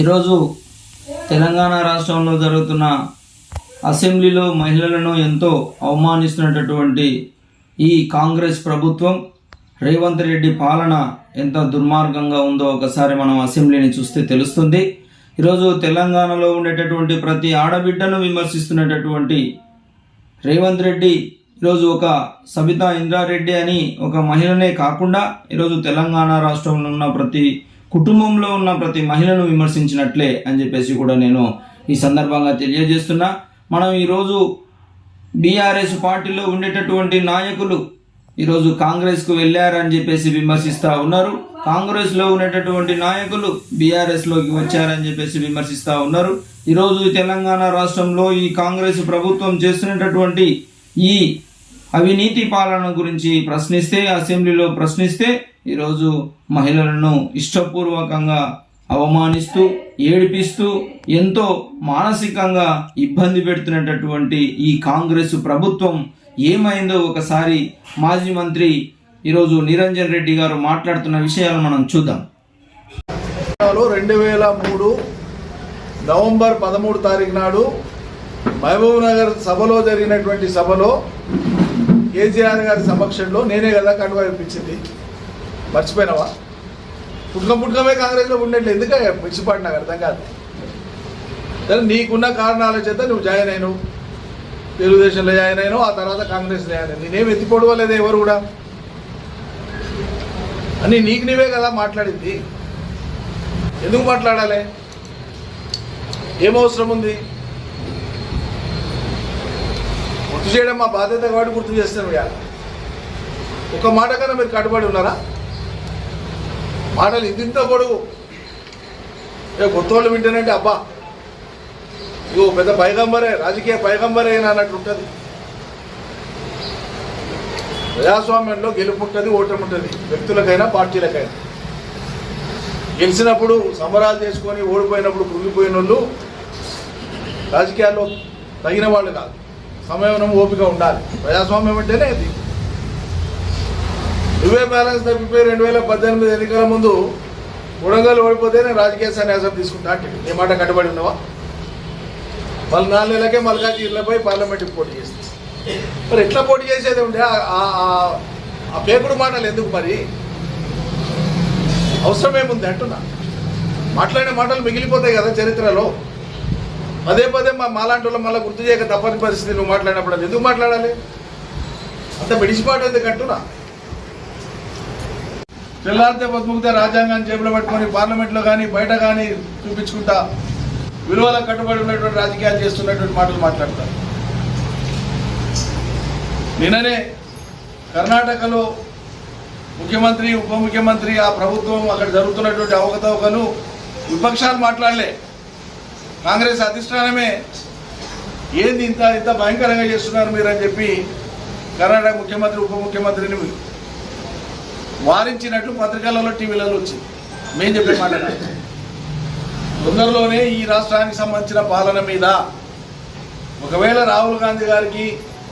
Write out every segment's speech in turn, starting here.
ఈరోజు తెలంగాణ రాష్ట్రంలో జరుగుతున్న అసెంబ్లీలో మహిళలను ఎంతో అవమానిస్తున్నటువంటి ఈ కాంగ్రెస్ ప్రభుత్వం రేవంత్ రెడ్డి పాలన ఎంత దుర్మార్గంగా ఉందో ఒకసారి మనం అసెంబ్లీని చూస్తే తెలుస్తుంది. ఈరోజు తెలంగాణలో ఉండేటటువంటి ప్రతి ఆడబిడ్డను విమర్శిస్తున్నటటువంటి రేవంత్ రెడ్డి ఈరోజు ఒక సబితా ఇంద్రారెడ్డి అని ఒక మహిళనే కాకుండా ఈరోజు తెలంగాణ రాష్ట్రంలో ఉన్న ప్రతి కుటుంబంలో ఉన్న ప్రతి మహిళను విమర్శించినట్లే అని చెప్పేసి కూడా నేను ఈ సందర్భంగా తెలియజేస్తున్నా. మనం ఈరోజు బీఆర్ఎస్ పార్టీలో ఉండేటటువంటి నాయకులు ఈరోజు కాంగ్రెస్కు వెళ్ళారని చెప్పేసి విమర్శిస్తూ ఉన్నారు. కాంగ్రెస్లో ఉండేటటువంటి నాయకులు బీఆర్ఎస్లోకి వచ్చారని చెప్పేసి విమర్శిస్తూ ఉన్నారు. ఈరోజు తెలంగాణ రాష్ట్రంలో ఈ కాంగ్రెస్ ప్రభుత్వం చేస్తున్నటువంటి ఈ అవినీతి పాలన గురించి ప్రశ్నిస్తే అసెంబ్లీలో ప్రశ్నిస్తే ఈరోజు మహిళలను ఇష్టపూర్వకంగా అవమానిస్తూ ఏడిపిస్తూ ఎంతో మానసికంగా ఇబ్బంది పెడుతున్నటువంటి ఈ కాంగ్రెస్ ప్రభుత్వం ఏమైందో ఒకసారి మాజీ మంత్రి ఈరోజు నిరంజన్ రెడ్డి గారు మాట్లాడుతున్న విషయాలు మనం చూద్దాం. రెండు వేల మూడు నవంబర్ పదమూడు తారీఖు నాడు మహబూబ్ నగర్ సభలో జరిగినటువంటి సభలో కేసీఆర్ గారి సమక్షంలో నేనే కదా కండువా ఇప్పించింది మర్చిపోయినావా? పుట్టుక పుట్టుకమే కాంగ్రెస్లో ఉండేట్లు. ఎందుక పిచ్చిపాటు నాకు అర్థం కాదు. సరే నీకున్న కారణాల చేత నువ్వు జాయిన్ అయినావు. తెలుగుదేశంలో జాయిన్ అయినావు ఆ తర్వాత కాంగ్రెస్ జాయిన్ అయినావు. నేనేం ఎత్తిపోవలేదు ఎవరు కూడా? అని నీకు నీవే కదా మాట్లాడింది. ఎందుకు మాట్లాడాలి? ఏం అవసరం ఉంది? గుర్తు చేయడం మా బాధ్యత కాబట్టి గుర్తు చేస్తాను ఇవాళ. ఒక మాట కన్నా మీరు కట్టుబడి ఉన్నారా? మాటలు ఇంత పొడుగు. ఏ కొత్త వింటేనంటే అబ్బా. ఇగో పెద్ద పైగంబరే రాజకీయ పైగంబరే అన్నట్టు ఉంటుంది. ప్రజాస్వామ్యంలో గెలుపు ఉంటుంది ఓటమి ఉంటుంది. వ్యక్తులకైనా పార్టీలకైనా. గెలిచినప్పుడు సంబరాలు చేసుకొని ఓడిపోయినప్పుడు కృంగిపోయిన వాళ్ళు రాజకీయాల్లో తగిన వాళ్ళు కాదు. సమయం ఓపిక ఉండాలి. ప్రజాస్వామ్యం అంటేనే ఇవే బ్యాలెన్స్ తప్పిపోయి రెండు వేల పద్దెనిమిది ఎన్నికల ముందు ఉడంగల్ ఓడిపోతే నేను రాజకీయ సన్యాసం తీసుకుంటా అంటే నీ మాట కట్టుబడి ఉన్నావా? మళ్ళీ నాలుగు నెలలకే మల్కాజ్గిరిలపై పార్లమెంట్కి పోటీ చేస్తుంది మరి ఎట్లా పోటీ చేసేది ఉండే? ఆ- ఆ- పేకుడు మాటలు ఎందుకు మరి? అవసరమేముంది అంటున్నా. మాట్లాడిన మాటలు మిగిలిపోతాయి కదా చరిత్రలో. పదే పదే మా మాలాంటి వాళ్ళు మళ్ళీ గుర్తు చేయక తప్పని పరిస్థితి నువ్వు మాట్లాడినప్పుడు ఎందుకు మాట్లాడాలి? అంత బిడిసిపాటు ఎందుకు అంటున్నా? తెల్లారితే బతుకుతే రాజ్యాంగాన్ని జేబులో పట్టుకొని పార్లమెంట్లో కానీ బయట కానీ చూపించుకుంటా విలువలకు కట్టుబడి ఉన్నటువంటి రాజకీయాలు చేస్తున్నటువంటి మాటలు మాట్లాడతారు. నిన్ననే కర్ణాటకలో ముఖ్యమంత్రి ఉప ముఖ్యమంత్రి ఆ ప్రభుత్వం అక్కడ జరుగుతున్నటువంటి అవకతవకలు విపక్షాలు మాట్లాడలే. కాంగ్రెస్ అధిష్టానమే ఏంది ఇంత ఇంత భయంకరంగా చేస్తున్నారు మీరు అని చెప్పి కర్ణాటక ముఖ్యమంత్రి ఉప ముఖ్యమంత్రిని వారించినట్లు పత్రికలలో టీవీలలో వచ్చింది. మేము చెప్పే మాట తొందరలోనే ఈ రాష్ట్రానికి సంబంధించిన పాలన మీద ఒకవేళ రాహుల్ గాంధీ గారికి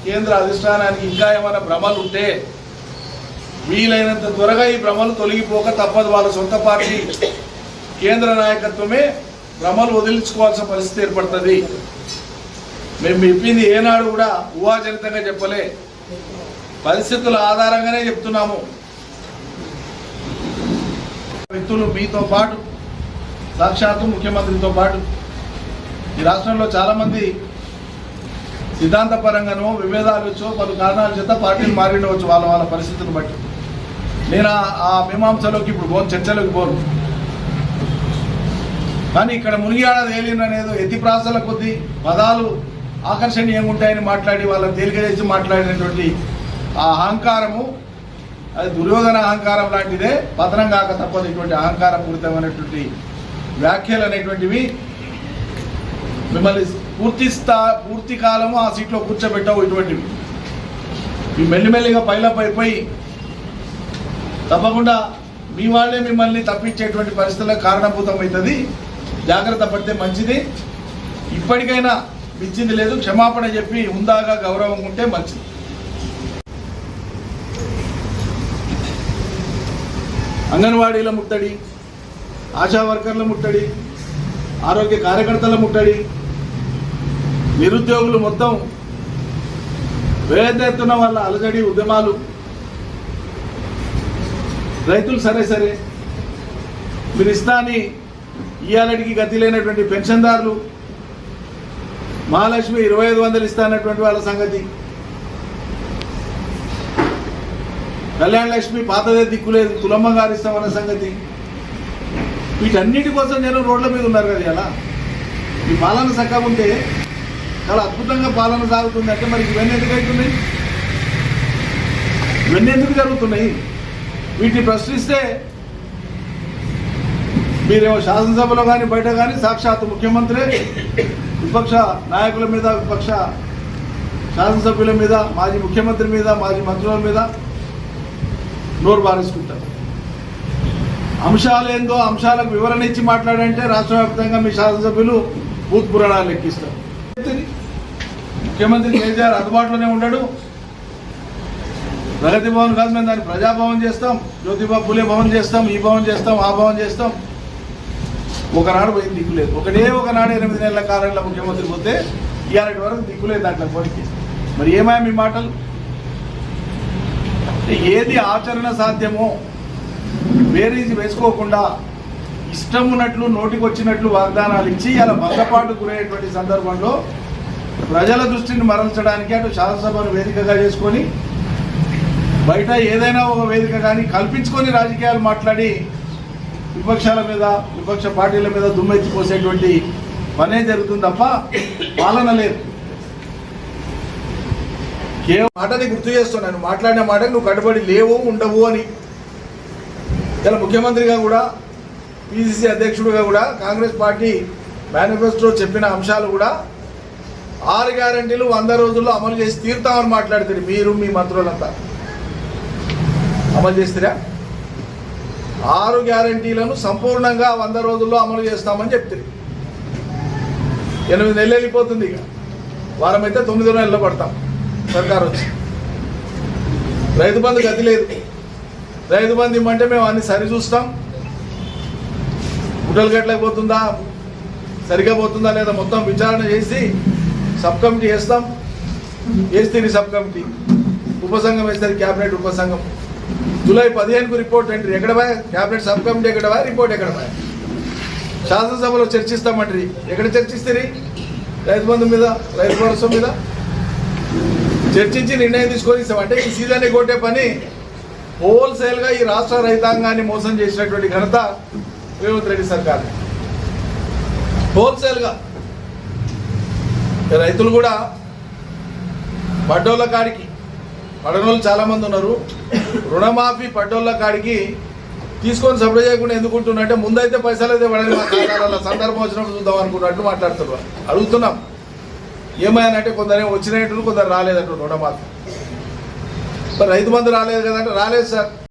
కేంద్ర అధిష్టానానికి ఇంకా ఏమైనా భ్రమలు ఉంటే వీలైనంత త్వరగా ఈ భ్రమలు తొలగిపోక తప్పదు. వాళ్ళ సొంత పార్టీ కేంద్ర నాయకత్వమే భ్రమలు వదిలించుకోవాల్సిన పరిస్థితి ఏర్పడుతుంది. మేము చెప్పింది ఏనాడు కూడా ఊహాజనితంగా చెప్పలే. పరిస్థితుల ఆధారంగానే చెప్తున్నాము. వ్యక్తులు మీతో పాటు సాక్షాత్తు ముఖ్యమంత్రితో పాటు. ఈ రాష్ట్రంలో చాలామంది సిద్ధాంతపరంగానో విభేదాలు వచ్చో పలు కారణాల చేత పార్టీలు మారిండవచ్చు వాళ్ళ వాళ్ళ పరిస్థితిని బట్టి. నేను ఆ- మీమాంసలోకి ఇప్పుడు పోను చర్చలోకి పోను. కానీ ఇక్కడ మునిగాడ తేలిన అనేది ఎత్తి ప్రాసల కొద్దీ పదాలు ఆకర్షణీయంగా ఉంటాయని మాట్లాడి వాళ్ళని తేలిక చేసి మాట్లాడినటువంటి ఆ అహంకారము అది దుర్యోధన అహంకారం లాంటిదే పతనం కాక తప్పదు. ఇటువంటి అహంకారం పూరితమైనటువంటి వ్యాఖ్యలు అనేటువంటివి మిమ్మల్ని పూర్తి స్థా పూర్తి కాలము ఆ సీట్లో కూర్చోబెట్టవు ఇటువంటివి. ఈ మెల్లిమెల్లిగా పైలపైపోయి అయిపోయి తప్పకుండా మీ వాళ్ళే మిమ్మల్ని తప్పించేటువంటి పరిస్థితులకు కారణభూతమవుతుంది జాగ్రత్త పడితే మంచిది. ఇప్పటికైనా మించింది లేదు. క్షమాపణ చెప్పి ఉందాగా గౌరవం ఉంటే మంచిది. అంగన్వాడీల ముట్టడి ఆశా వర్కర్ల ముట్టడి ఆరోగ్య కార్యకర్తల ముట్టడి నిరుద్యోగులు మొత్తం వేదెత్తున వాళ్ళ అలజడి ఉద్యమాలు. రైతులు సరే సరే మీరు ఇస్తాని ఇయ్యాలడికి గతి లేనటువంటి పెన్షన్దారులు మహాలక్ష్మి ఇరవై ఐదు వందలు ఇస్తానటువంటి వాళ్ళ సంగతి. కళ్యాణ లక్ష్మి పాతదే దిక్కులేదు తులమ్మ గారు ఇస్తామన్న సంగతి. వీటన్నిటి కోసం నేను రోడ్ల మీద ఉన్నారు కదా ఇలా. ఈ పాలన చక్కగా ఉంటే చాలా అద్భుతంగా పాలన సాగుతుంది. అంటే మరి ఇవన్నీ ఎందుకు అవుతున్నాయి? ఇవన్నీ ఎందుకు జరుగుతున్నాయి? వీటిని ప్రశ్నిస్తే మీరేమో శాసనసభలో కానీ బయట కానీ సాక్షాత్ ముఖ్యమంత్రి విపక్ష నాయకుల మీద విపక్ష శాసనసభ్యుల మీద మాజీ ముఖ్యమంత్రి మీద మాజీ మంత్రుల మీద నోరు బారేసుకుంటారు అంశాలేందో అంశాలకు వివరణ ఇచ్చి మాట్లాడంటే రాష్ట్ర వ్యాప్తంగా మీ శాసనసభ్యులు బూత్ పురాణాలు లెక్కిస్తారు. ముఖ్యమంత్రి కేసీఆర్ అందుబాటులోనే ఉండడు. ప్రగతి భవన్ కాదు మేము దాన్ని ప్రజాభవన్ చేస్తాం. జ్యోతిబా పులే భవన్ చేస్తాం ఈ భవన్ చేస్తాం ఆ భవన్ చేస్తాం. ఒకనాడు పోయింది దిక్కులేదు ఒకటే ఒకనాడు ఎనిమిది నెలల కాలంలో ముఖ్యమంత్రి పోతే ఇవాళ వరకు దిక్కులేదు దాంట్లో పోనికి మరి ఏమాయ మీ మాటలు? అంటే ఏది ఆచరణ సాధ్యమో బేరీజ్ వేసుకోకుండా ఇష్టం ఉన్నట్లు నోటికి వచ్చినట్లు వాగ్దానాలు ఇచ్చి అలా భద్రపాటు గురయ్యేటువంటి సందర్భంలో ప్రజల దృష్టిని మరల్చడానికి అటు శాసనసభను వేదికగా చేసుకొని బయట ఏదైనా ఒక వేదిక కానీ కల్పించుకొని రాజకీయాలు మాట్లాడి విపక్షాల మీద విపక్ష పార్టీల మీద దుమ్మెత్తి పోసేటువంటి పనే జరుగుతుంది తప్ప పాలన లేదు. మాటని గుర్తు చేస్తున్నాను మాట్లాడిన మాటకు నువ్వు కట్టుబడి లేవు ఉండవు అని. ఇలా ముఖ్యమంత్రిగా కూడా పిసిసి అధ్యక్షుడిగా కూడా కాంగ్రెస్ పార్టీ మేనిఫెస్టో చెప్పిన అంశాలు కూడా ఆరు గ్యారంటీలు వంద రోజుల్లో అమలు చేసి తీరుతామని మాట్లాడుతారు మీరు మీ మంత్రులంతా. అమలు చేస్తారా? ఆరు గ్యారంటీలను సంపూర్ణంగా వంద రోజుల్లో అమలు చేస్తామని చెప్తారు ఎనిమిది నెలలు వెళ్ళిపోతుంది ఇక. వారం అయితే తొమ్మిది నెలలు పడతాం సర్కారు వచ్చి. రైతు బంధు గతి లేదు. రైతు బంధు ఇమ్మంటే మేము అన్ని సరి చూస్తాం. గుడ్డలు గట్లకి పోతుందా? సరిగా పోతుందా లేదా మొత్తం విచారణ చేసి సబ్ కమిటీ వేస్తాం. వేస్తే సబ్ కమిటీ ఉపసంఘం వేస్తారు క్యాబినెట్ ఉపసంఘం. జూలై పదిహేనుకు రిపోర్ట్ ఎంట్రీ ఎక్కడ పోయా? క్యాబినెట్ సబ్ కమిటీ ఎక్కడ పోయా? రిపోర్ట్ ఎక్కడ పోయా? శాసనసభలో చర్చిస్తామంటారు. ఎక్కడ చర్చిస్తారు? రైతు బంధు మీద రైతు భరోసా మీద. చర్చించి నిర్ణయం తీసుకొని ఇస్తాం అంటే ఈ సీజన్ కొట్టే పని హోల్సేల్గా ఈ రాష్ట్ర రైతాంగాన్ని మోసం చేసినటువంటి ఘనత రేవంత్ రెడ్డి సర్కార్. హోల్సేల్గా రైతులు కూడా పడ్డోళ్ళ కాడికి పడనోళ్ళు చాలా మంది ఉన్నారు. రుణమాఫీ పడ్డోళ్ళ కాడికి తీసుకొని సప్లై చేయకుండా ఎందుకుంటున్నట్టే ముందైతే పైసలు అయితే పడని మా సందర్భం వచ్చినప్పుడు చూద్దాం అనుకున్నట్టు మాట్లాడుతున్నారు. అడుగుతున్నాం. ఏమైనా కొందరు వచ్చినట్టు కొందరు రాలేదంటు రుణమాఫీ మరి రైతు బంధు రాలేదు కదంటే రాలేదు సార్.